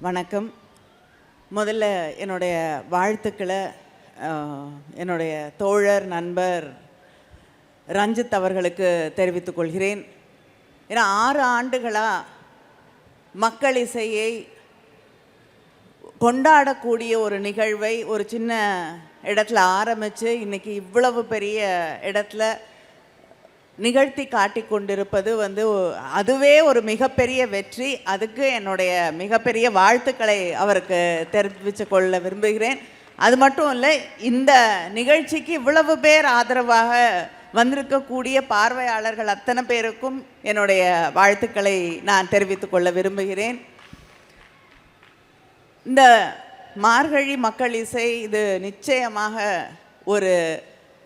வணக்கம். முதல்ல என்னுடைய வாழ்த்துக்களை என்னுடைய தோழர் நண்பர் ரஞ்சித் அவர்களுக்கு தெரிவித்துக் கொள்கிறேன். ஏன்னா ஆறு ஆண்டுகளாக மக்கள் இசையை கொண்டாடக்கூடிய ஒரு நிகழ்வை ஒரு சின்ன இடத்துல ஆரம்பித்து இன்னைக்கு இவ்வளவு பெரிய இடத்துல நிகழ்த்தி காட்டி கொண்டிருப்பது வந்து அதுவே ஒரு மிகப்பெரிய வெற்றி. அதுக்கு என்னுடைய மிகப்பெரிய வாழ்த்துக்களை அவருக்கு தெரிவித்து கொள்ள விரும்புகிறேன். அது மட்டும் இல்லை இந்த நிகழ்ச்சிக்கு இவ்வளவு பேர் ஆதரவாக வந்திருக்கக்கூடிய பார்வையாளர்கள் அத்தனை பேருக்கும் என்னுடைய வாழ்த்துக்களை நான் தெரிவித்துக்கொள்ள விரும்புகிறேன். இந்த மார்கழி மக்கள் இசை இது நிச்சயமாக ஒரு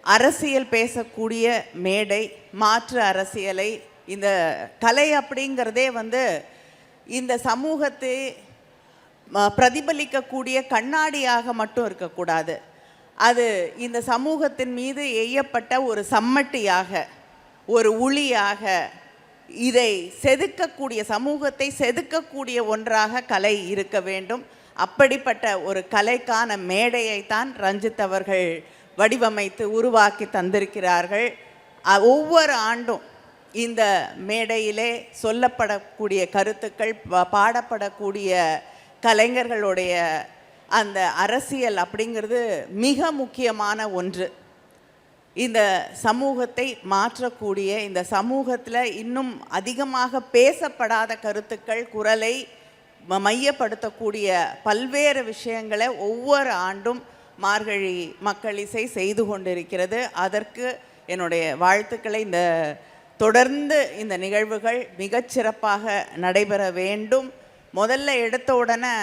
அரசியல் பேசக்கூடிய மேடை மாற்று அரசியலை இந்த கலை அப்படிங்கிறதே வந்து இந்த சமூகத்தை பிரதிபலிக்கக்கூடிய கண்ணாடியாக மட்டும் இருக்கக்கூடாது. அது இந்த சமூகத்தின் மீது எய்யப்பட்ட ஒரு சம்மட்டியாக ஒரு உளியாக இதை செதுக்கக்கூடிய சமூகத்தை செதுக்கக்கூடிய ஒன்றாக கலை இருக்க வேண்டும். அப்படிப்பட்ட ஒரு கலைக்கான மேடையைத்தான் ரஞ்சித் அவர்கள் வடிவமைத்து உருவாக்கி தந்திருக்கிறார்கள். ஒவ்வொரு ஆண்டும் இந்த மேடையிலே சொல்லப்படக்கூடிய கருத்துக்கள் பாடப்படக்கூடிய கலைஞர்களுடைய அந்த அரசியல் அப்படிங்கிறது மிக முக்கியமான ஒன்று. இந்த சமூகத்தை மாற்றக்கூடிய இந்த சமூகத்தில் இன்னும் அதிகமாக பேசப்படாத கருத்துக்கள் குரலை ம- மையப்படுத்தக்கூடிய பல்வேறு விஷயங்களை ஒவ்வொரு ஆண்டும் மார்கழி மக்கள் இசை செய்து கொண்டிருக்கிறது. அதற்கு என்னுடைய வாழ்த்துக்களை இந்த தொடர்ந்து இந்த நிகழ்வுகள் மிகச்சிறப்பாக நடைபெற வேண்டும். முதல்ல எடுத்த உடனே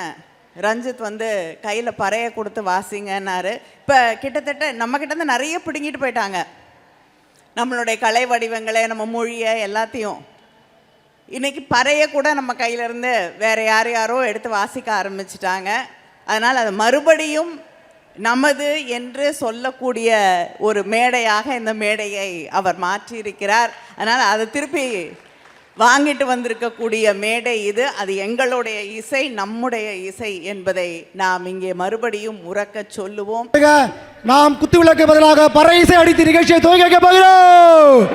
ரஞ்சித் வந்து கையில் பறைய கொடுத்து வாசிங்கன்னாரு. இப்போ கிட்டத்தட்ட நம்மக்கிட்டேருந்து நிறைய பிடுங்கிட்டு போயிட்டாங்க. நம்மளுடைய கலை வடிவங்களை நம்ம மொழியை எல்லாத்தையும். இன்றைக்கி பறைய கூட நம்ம கையிலேருந்து வேறு யார் யாரோ எடுத்து வாசிக்க ஆரம்பிச்சிட்டாங்க. அதனால் அது மறுபடியும் நமது என்று சொல்லக்கூடிய ஒரு மேடையாக இந்த மேடையை அவர் மாற்றியிருக்கிறார். அதனால் அதை திருப்பி வாங்கிட்டு வந்திருக்கக்கூடிய மேடை இது. அது எங்களுடைய இசை நம்முடைய இசை என்பதை நாம் இங்கே மறுபடியும் உறக்கச் சொல்லுவோம். நாம் குத்துவிளக்கு பதிலாக பற இசை அடித்து நிகழ்ச்சியை துவக்கி போகிறோம்.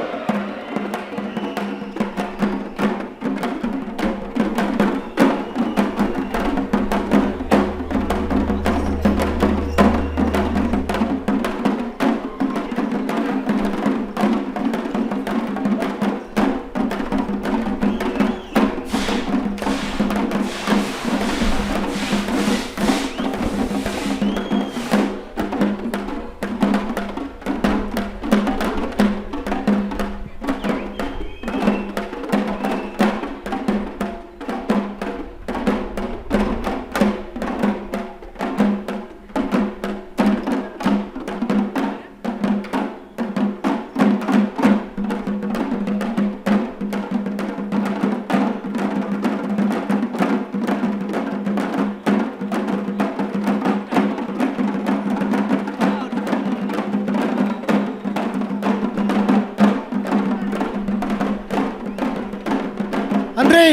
நன்றி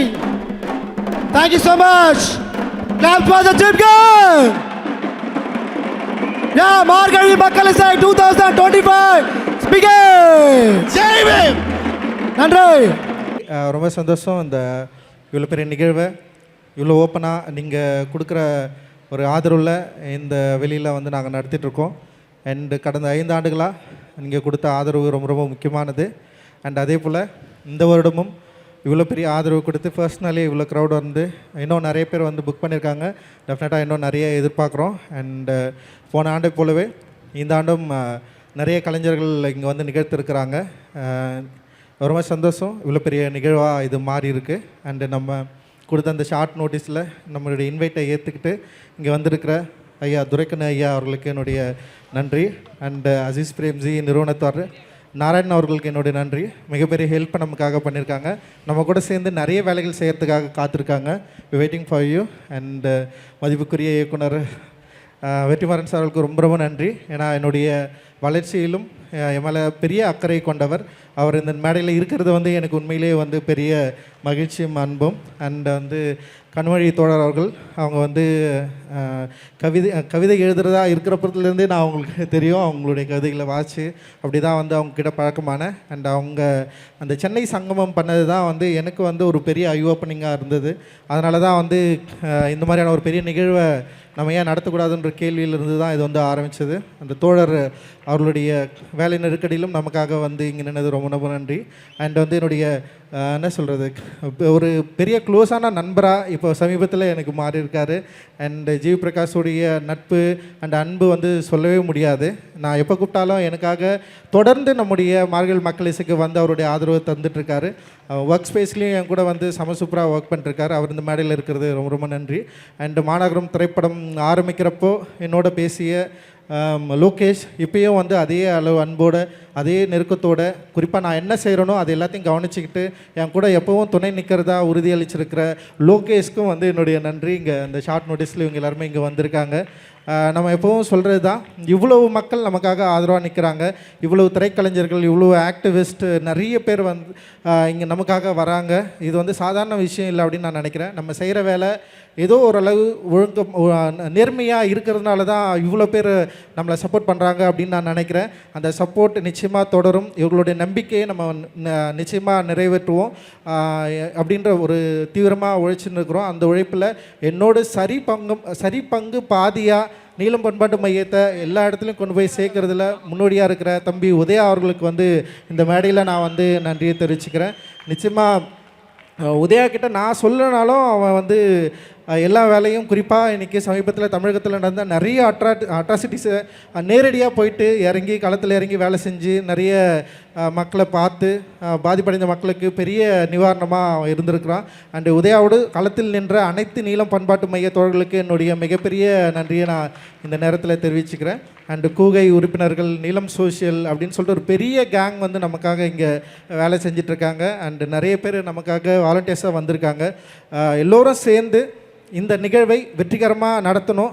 thank you so much clap for the team girl yeah Margazhi Makkal Isai two thousand twenty five speaker நன்றி. ரொம்ப சந்தோஷம் இந்த இவ்வளோ பெரிய நிகழ்வை. இவ்வளோ ஓப்பனாக நீங்கள் கொடுக்குற ஒரு ஆதரவில் இந்த வெளியில் வந்து நாங்கள் நடத்திட்டுருக்கோம் அண்டு கடந்த ஐந்து ஆண்டுகளாக நீங்கள் கொடுத்த ஆதரவு ரொம்ப ரொம்ப முக்கியமானது. அண்ட் அதே போல் இந்த வருடமும் இவ்வளோ பெரிய ஆதரவு கொடுத்து பர்சனலி இவ்வளோ க்ரௌட் வந்து இன்னும் நிறைய பேர் வந்து புக் பண்ணியிருக்காங்க டெஃபினட்டாக இன்னும் நிறைய எதிர்பார்க்குறோம். அண்டு uh, போன ஆண்டை போலவே இந்த ஆண்டும் uh, நிறைய கலைஞர்கள் இங்கே வந்து நிகழ்த்திருக்கிறாங்க. Uh, ரொம்ப சந்தோஷம். இவ்வளோ பெரிய நிகழ்வாக இது மாறி இருக்குது அண்டு நம்ம கொடுத்த அந்த ஷார்ட் நோட்டீஸில் நம்மளுடைய இன்வைட்டை ஏற்றுக்கிட்டு இங்கே வந்திருக்கிற ஐயா துரைக்கண்ணு ஐயா அவர்களுக்கு என்னுடைய நன்றி. அண்டு அசீஸ் பிரேம்ஜி நிறுவனத்தார் நாராயணன் அவர்களுக்கு என்னுடைய நன்றி. மிகப்பெரிய ஹெல்ப் நமக்காக பண்ணியிருக்காங்க நம்ம கூட சேர்ந்து நிறைய வேலைகள் செய்கிறதுக்காக காத்திருக்காங்க. வெயிட்டிங் ஃபார் யூ அண்டு மதிப்புக்குரிய இயக்குனர் uh, வெற்றிமாறன் வெற்றிமாறன் சார்களுக்கு ரொம்ப ரொம்ப நன்றி. ஏன்னா என்னுடைய வளர்ச்சியிலும் என் மேலே பெரிய அக்கறை கொண்டவர். அவர் இந்த மேடையில் இருக்கிறது வந்து எனக்கு உண்மையிலேயே வந்து பெரிய மகிழ்ச்சியும் அன்பும். அண்ட் வந்து கண்வழி தோழர் அவர்கள் அவங்க வந்து கவிதை கவிதை எழுதுறதா இருக்கிறப்பத்துலேருந்தே நான் அவங்களுக்கு தெரியும். அவங்களுடைய கவிதைகளை வாசித்து அப்படி தான் வந்து அவங்கக்கிட்ட பழக்கமான. அண்ட் அவங்க அந்த சென்னை சங்கமம் பண்ணது தான் வந்து எனக்கு வந்து ஒரு பெரிய ஐ ஓப்பனிங்காக இருந்தது. அதனால தான் வந்து இந்த மாதிரியான ஒரு பெரிய நிகழ்வை நம்ம ஏன் நடத்தக்கூடாதுன்ற கேள்வியிலிருந்து தான் இது வந்து ஆரம்பித்தது அந்த தோழர் அவர்களுடைய வேலை நெருக்கடியிலும் நமக்காக வந்து இங்கே நின்னது ரொம்ப ரொம்ப நன்றி. அண்ட் வந்து என்னுடைய என்ன சொல்கிறது ஒரு பெரிய க்ளோஸான நண்பராக இப்போ சமீபத்தில் எனக்கு மாறி இருக்காரு அண்ட் ஜீவ் பிரகாஷுடைய நட்பு அண்ட் அன்பு வந்து சொல்லவே முடியாது. நான் எப்போ கூப்பிட்டாலும் எனக்காக தொடர்ந்து நம்முடைய மார்கழி மக்கள் இசைக்கு வந்து அவருடைய ஆதரவு தந்துட்டுருக்காரு. ஒர்க் ஸ்பேஸ்லேயும் என் கூட வந்து சம சூப்பராக ஒர்க் பண்ணிருக்காரு அவர் இந்த மேடையில் இருக்கிறது ரொம்ப ரொம்ப நன்றி. அண்ட் மாநகரம் திரைப்படம் ஆரம்பிக்கிறப்போ என்னோட பேசிய லோகேஷ் இப்பயும் வந்து அதே அளவு அன்போடு அதே நெருக்கத்தோடு குறிப்பாக நான் என்ன செய்கிறேனோ அது எல்லாத்தையும் கவனிச்சுக்கிட்டு என் கூட எப்போவும் துணை நிற்கிறதா உறுதியளிச்சிருக்கிற லோகேஷ்க்கும் வந்து என்னுடைய நன்றி. இங்கே அந்த ஷார்ட் நோட்டீஸில் இவங்க எல்லாருமே இங்கே வந்திருக்காங்க. நம்ம எப்பவும் சொல்கிறது தான் இவ்வளவு மக்கள் நமக்காக ஆதரவாக நிற்கிறாங்க இவ்வளவு திரைக்கலைஞர்கள் இவ்வளவு ஆக்டிவிஸ்ட் நிறைய பேர் வந்து இங்கே நமக்காக வராங்க. இது வந்து சாதாரண விஷயம் இல்லை அப்படின்னு நான் நினைக்கிறேன். நம்ம செய்கிற வேலை ஏதோ ஓரளவு ஒழுங்கு நேர்மையாக இருக்கிறதுனால தான் இவ்வளோ பேர் நம்மளை சப்போர்ட் பண்ணுறாங்க அப்படின்னு நான் நினைக்கிறேன். அந்த சப்போர்ட் நிச்சயமாக தொடரும். இவர்களுடைய நம்பிக்கையை நம்ம நிச்சயமாக நிறைவேற்றுவோம். அப்படின்ற ஒரு தீவிரமாக உழைச்சின்னு இருக்கிறோம். அந்த உழைப்பில் என்னோட சரி பங்கு சரி பங்கு பாதியாக நீளம் பண்பாட்டு மையத்தை எல்லா இடத்துலையும் கொண்டு போய் சேர்க்கறதுல முன்னோடியாக இருக்கிற தம்பி உதயா அவர்களுக்கு வந்து இந்த மேடையில் நான் வந்து நன்றியை தெரிவிச்சுக்கிறேன். நிச்சயமாக உதயா கிட்ட நான் சொல்லனாலும் அவன் வந்து எல்லா வேலையும் குறிப்பாக இன்றைக்கி சமீபத்தில் தமிழகத்தில் நடந்த நிறைய அட்ரா அட்ராசிட்டிஸை நேரடியாக போயிட்டு இறங்கி களத்தில் இறங்கி வேலை செஞ்சு நிறைய மக்களை பார்த்து பாதிப்படைந்த மக்களுக்கு பெரிய நிவாரணமாக இருந்திருக்கிறான். அண்டு உதயாவோடு களத்தில் நின்ற அனைத்து நீளம் பண்பாட்டு மைய தோழர்களுக்கு என்னுடைய மிகப்பெரிய நன்றியை நான் இந்த நேரத்தில் தெரிவிச்சுக்கிறேன். அண்டு கூகை உறுப்பினர்கள் நீளம் சோஷியல் அப்படின்னு சொல்லிட்டு ஒரு பெரிய கேங் வந்து நமக்காக இங்கே வேலை செஞ்சிட்ருக்காங்க அண்டு நிறைய பேர் நமக்காக வாலண்டியர்ஸாக வந்திருக்காங்க. எல்லோரும் சேர்ந்து இந்த நிகழ்வை வெற்றிகரமாக நடத்தணும்.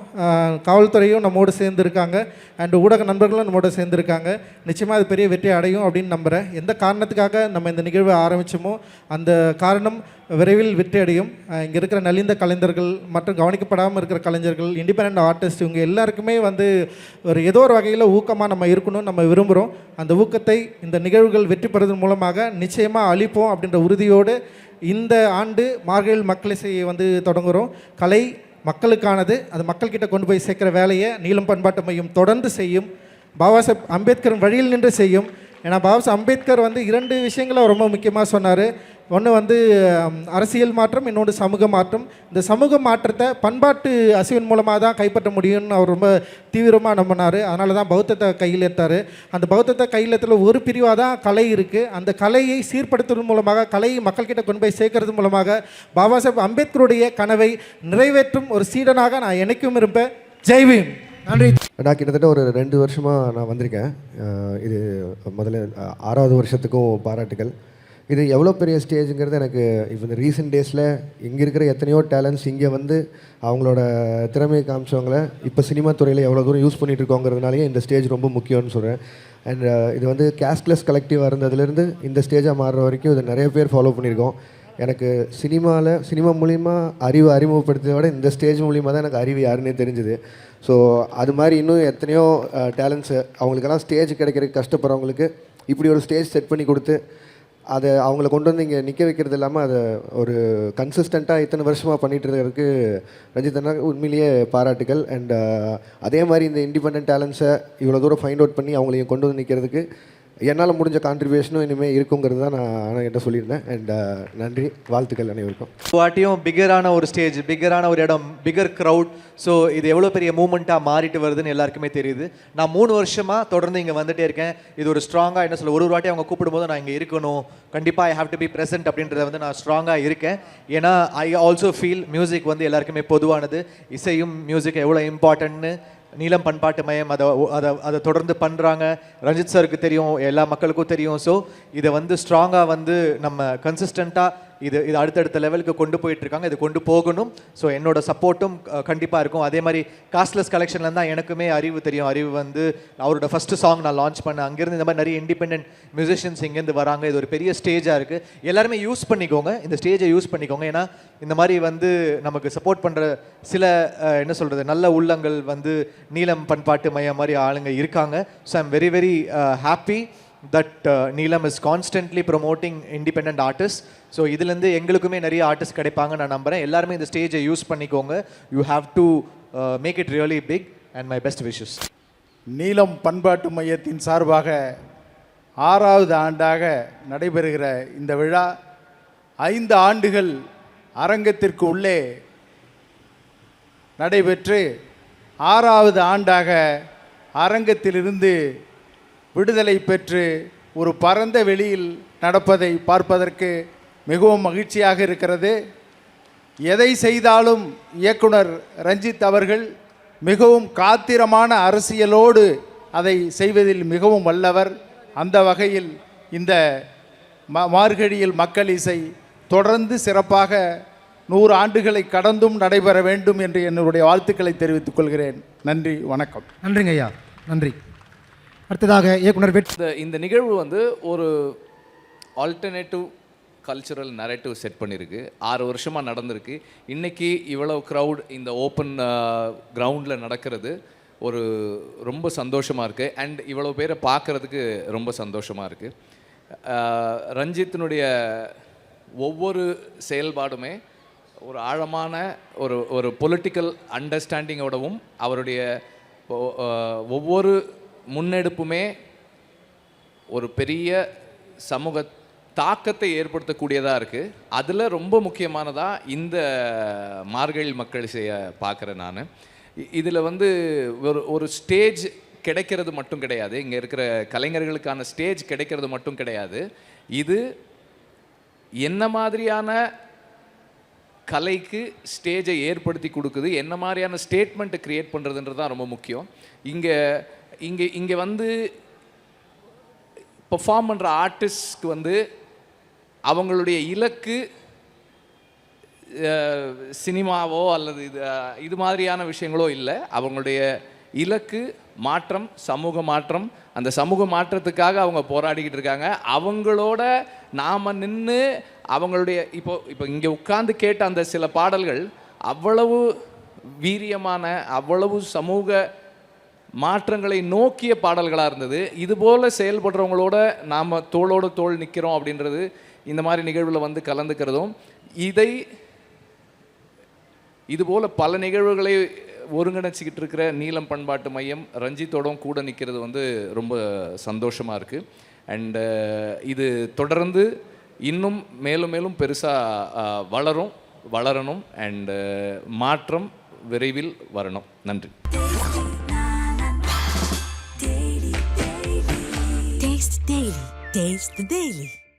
காவல்துறையும் நம்மோடு சேர்ந்துருக்காங்க. அண்டு ஊடக நண்பர்களும் நம்மோடு சேர்ந்துருக்காங்க. நிச்சயமாக அது பெரிய வெற்றி அடையும் அப்படின்னு நம்புகிறேன் எந்த காரணத்துக்காக நம்ம இந்த நிகழ்வை ஆரம்பித்தோமோ அந்த காரணம் விரைவில் வெற்றி அடையும். இங்கே இருக்கிற நலிந்த கலைஞர்கள் மற்றும் கவனிக்கப்படாமல் இருக்கிற கலைஞர்கள் இண்டிபெண்ட் ஆர்டிஸ்ட் இவங்க எல்லாருக்குமே வந்து ஒரு ஏதோ ஒரு வகையில் ஊக்கமாக நம்ம இருக்கணும்னு நம்ம விரும்புகிறோம் அந்த ஊக்கத்தை இந்த நிகழ்வுகள் வெற்றி பெறுவதன் மூலமாக நிச்சயமாக அழிப்போம் அப்படின்ற உறுதியோடு இந்த ஆண்டு மார்கழியில் மக்கள் இசையை வந்து தொடங்குகிறோம் கலை மக்களுக்கானது. அது மக்கள்கிட்ட கொண்டு போய் சேர்க்குற வேலையை நீளம் பண்பாட்டு மையம் தொடர்ந்து செய்யும். பாபா சாஹேப் அம்பேத்கர் வழியில் நின்று செய்யும். ஏன்னா பாபா சாஹேப் அம்பேத்கர் வந்து இரண்டு விஷயங்களை ரொம்ப முக்கியமாக சொன்னார். ஒன்று வந்து அரசியல் மாற்றம் இன்னொன்று சமூக மாற்றம். இந்த சமூக மாற்றத்தை பண்பாட்டு அசைவின் மூலமாக தான் கைப்பற்ற முடியும்னு அவர் ரொம்ப தீவிரமாக நம்பினார். அதனால தான் பௌத்தத்தை கையில் எடுத்தார் அந்த பௌத்தத்தை கையில் எடுத்துல ஒரு பிரிவாக தான் கலை இருக்குது அந்த கலையை சீர்படுத்துவதன் மூலமாக கலையை மக்கள்கிட்ட கொண்டு போய் சேர்க்கறது மூலமாக பாபா சாஹேப் அம்பேத்கருடைய கனவை நிறைவேற்றும் ஒரு சீடனாக நான் என்னைக்கும் இருப்பேன். ஜெய்பீம் நன்றி. நான் கிட்டத்தட்ட ஒரு ரெண்டு வருஷமாக நான் வந்திருக்கேன். இது முதல்ல ஆறாவது வருஷத்துக்கும் பாராட்டுகள். இது எவ்வளோ பெரிய ஸ்டேஜுங்கிறது எனக்கு இப்போ இந்த ரீசெண்ட் டேஸில் இங்கே இருக்கிற எத்தனையோ டேலண்ட்ஸ் இங்கே வந்து அவங்களோட திறமையை காமிச்சவங்கள இப்போ சினிமா துறையில் எவ்வளோ தூரம் யூஸ் பண்ணிட்டு இருக்கோங்கிறதுனாலேயே இந்த ஸ்டேஜ் ரொம்ப முக்கியம்னு சொல்கிறேன் அண்ட் uh, இது வந்து கேஷ்லெஸ் கலெக்டிவாக இருந்ததுலேருந்து இந்த ஸ்டேஜாக மாறுற வரைக்கும் இது நிறைய பேர் ஃபாலோ பண்ணியிருக்கோம். எனக்கு சினிமாவில் சினிமா மூலிமா அறிவு அறிமுகப்படுத்தியதை விட இந்த ஸ்டேஜ் மூலிமா தான் எனக்கு அறிவு யாருன்னே தெரிஞ்சுது. ஸோ அது மாதிரி இன்னும் எத்தனையோ uh, டேலண்ட்ஸு அவங்களுக்கெல்லாம் ஸ்டேஜ் கிடைக்கிறதுக்கு கஷ்டப்படுறவங்களுக்கு இப்படி ஒரு ஸ்டேஜ் செட் பண்ணி கொடுத்து அதை அவங்கள கொண்டு வந்து இங்கே நிற்க வைக்கிறது இல்லாமல் அதை ஒரு கன்சிஸ்டண்ட்டாக இத்தனை வருஷமாக பண்ணிகிட்டு இருக்கிறதுக்கு ரஞ்சித் அண்ணா உண்மையிலேயே பாராட்டுகள். அண்ட் uh, அதே மாதிரி இந்த இண்டிபெண்ட் டேலண்ட்ஸை இவ்வளோ தூரம் ஃபைண்ட் அவுட் பண்ணி அவங்களையும் கொண்டு வந்து நிற்கிறதுக்கு என்னால் முடிஞ்ச கான்ட்ரிபியூஷனும் இனிமேல் இருக்குங்கிறது தான் நான் ஆனால் என்கிட்ட சொல்லியிருந்தேன். அண்ட் uh, நன்றி. வாழ்த்துக்கள் அனைவருக்கும். வாட்டியும் பிகரான ஒரு ஸ்டேஜ் பிகரான ஒரு இடம் பிகர் க்ரௌட் ஸோ இது எவ்வளோ பெரிய மூமெண்ட்டாக மாறிட்டு வருதுன்னு எல்லாருக்குமே தெரியுது. நான் மூணு வருஷமாக தொடர்ந்து இங்கே வந்துட்டே இருக்கேன். இது ஒரு ஸ்ட்ராங்காக என்ன சொல்ல ஒரு ஒரு வாட்டி அவங்க கூப்பிடும்போது நான் இங்கே இருக்கணும். கண்டிப்பாக I have to be present அப்படின்றத வந்து நான் ஸ்ட்ராங்காக இருக்கேன். ஏன்னா ஐ ஆல்சோ ஃபீல் மியூசிக் வந்து எல்லாருக்குமே பொதுவானது. இசையும் மியூசிக் எவ்வளோ இம்பார்ட்டன்ட்னு நீலம் பண்பாட்டு மையம் அதை அதை அதை தொடர்ந்து பண்ணுறாங்க ரஞ்சித் சருக்கு தெரியும் எல்லா மக்களுக்கும் தெரியும். ஸோ இதை வந்து ஸ்ட்ராங்காக வந்து நம்ம கன்சிஸ்டண்ட்டாக இது இது அடுத்தடுத்த லெவலுக்கு கொண்டு போயிட்டு இருக்காங்க இது கொண்டு போகணும். ஸோ என்னோட சப்போர்ட்டும் கண்டிப்பாக இருக்கும். அதே மாதிரி காஸ்ட்லெஸ் கலெக்ஷன்ல தான் எனக்குமே அறிவு தெரியும். அறிவு வந்து அவரோட ஃபர்ஸ்ட் சாங் நான் லான்ச் பண்ணேன். அங்கேருந்து இந்த மாதிரி நிறைய இண்டிபெண்டன்ட் மியூசிஷியன்ஸ் இங்கேருந்து வராங்க. இது ஒரு பெரிய ஸ்டேஜாக இருக்குது எல்லாருமே யூஸ் பண்ணிக்கோங்க. இந்த ஸ்டேஜை யூஸ் பண்ணிக்கோங்க. ஏன்னா இந்த மாதிரி வந்து நமக்கு சப்போர்ட் பண்ணுற சில என்ன சொல்கிறது நல்ல உள்ளங்கள் வந்து நீலம் பண்பாட்டு மையம் மாதிரி ஆளுங்க இருக்காங்க. So I'm very very happy that Neelam is constantly promoting independent artist so இதுலேருந்து எங்களுக்குமே நிறைய ஆர்டிஸ்ட் கிடைப்பாங்க நான் நம்புகிறேன் எல்லாருமே இந்த ஸ்டேஜை யூஸ் பண்ணிக்கோங்க. You have to make it really big and my best wishes Neelam பண்பாட்டு மையத்தின் சார்பாக ஆறாவது ஆண்டாக நடைபெறுகிற இந்த விழா ஐந்து ஆண்டுகள் அரங்கத்திற்கு உள்ளே நடைபெற்று ஆறாவது ஆண்டாக அரங்கத்திலிருந்து விடுதலை பெற்று ஒரு பரந்த வெளியில் நடப்பதை பார்ப்பதற்கு மிகவும் மகிழ்ச்சியாக இருக்கிறது. எதை செய்தாலும் இயக்குனர் ரஞ்சித் அவர்கள் மிகவும் காத்திரமான அரசியலோடு அதை செய்வதில் மிகவும் வல்லவர். அந்த வகையில் இந்த ம மார்கழியில் மக்கள் இசை தொடர்ந்து சிறப்பாக நூறு ஆண்டுகளை கடந்தும் நடைபெற வேண்டும் என்று என்னுடைய வாழ்த்துக்களை தெரிவித்துக் கொள்கிறேன். நன்றி வணக்கம். நன்றிங்க ஐயா நன்றி. அடுத்ததாக இயக்குனர் வெட் இந்த நிகழ்வு வந்து ஒரு ஆல்டர்னேட்டிவ் கல்ச்சுரல் நரேட்டிவ் செட் பண்ணியிருக்கு ஆறு வருஷமாக நடந்திருக்கு. இன்றைக்கி இவ்வளவு க்ரௌட் இந்த ஓப்பன் கிரவுண்டில் நடக்கிறது ஒரு ரொம்ப சந்தோஷமாக இருக்குது அண்ட் இவ்வளோ பேரை பார்க்குறதுக்கு ரொம்ப சந்தோஷமாக இருக்குது ரஞ்சித்தினுடைய ஒவ்வொரு செயல்பாடுமே ஒரு ஆழமான ஒரு ஒரு பொலிட்டிக்கல் அண்டர்ஸ்டாண்டிங்கோடவும் அவருடைய ஒவ்வொரு முன்னெடுப்புமே ஒரு பெரிய சமூக தாக்கத்தை ஏற்படுத்தக்கூடியதாக இருக்குது அதில் ரொம்ப முக்கியமானதாக இந்த மார்கழி மக்கள் செய்ய பார்க்குறேன் நான். இதில் வந்து ஒரு ஒரு ஸ்டேஜ் கிடைக்கிறது மட்டும் கிடையாது. இங்கே இருக்கிற கலைஞர்களுக்கான ஸ்டேஜ் கிடைக்கிறது மட்டும் கிடையாது. இது என்ன மாதிரியான கலைக்கு ஸ்டேஜை ஏற்படுத்தி கொடுக்குது என்ன மாதிரியான ஸ்டேட்மெண்ட்டை க்ரியேட் பண்ணுறதுன்றது தான் ரொம்ப முக்கியம். இங்கே இங்கே இங்கே வந்து பெர்ஃபார்ம் பண்ணுற ஆர்டிஸ்ட்க்கு வந்து அவங்களுடைய இலக்கு சினிமாவோ அல்லது இது இது மாதிரியான விஷயங்களோ இல்லை. அவங்களுடைய இலக்கு மாற்றம் சமூக மாற்றம். அந்த சமூக மாற்றத்துக்காக அவங்க போராடிக்கிட்டு இருக்காங்க. அவங்களோட நாம் நின்று அவங்களுடைய இப்போ இப்போ இங்கே உட்கார்ந்து கேட்ட அந்த சில பாடல்கள் அவ்வளவு வீரியமான அவ்வளவு சமூக மாற்றங்களை நோக்கிய பாடல்களாக இருந்தது. இதுபோல் செயல்படுறவங்களோட நாம் தோளோடு தோல் நிற்கிறோம் அப்படின்றது இந்த மாதிரி நிகழ்வில் வந்து கலந்துக்கிறதும். இதை இதுபோல் பல நிகழ்வுகளை ஒருங்கிணைச்சிக்கிட்டு இருக்கிற நீலம் பண்பாட்டு மையம் ரஞ்சித்தோடும் கூட நிற்கிறது வந்து ரொம்ப சந்தோஷமாக இருக்குது அண்டு இது தொடர்ந்து இன்னும் மேலும் மேலும் பெருசாக வளரும் வளரணும். அண்டு மாற்றம் விரைவில் வரணும். நன்றி. Taste the Daily.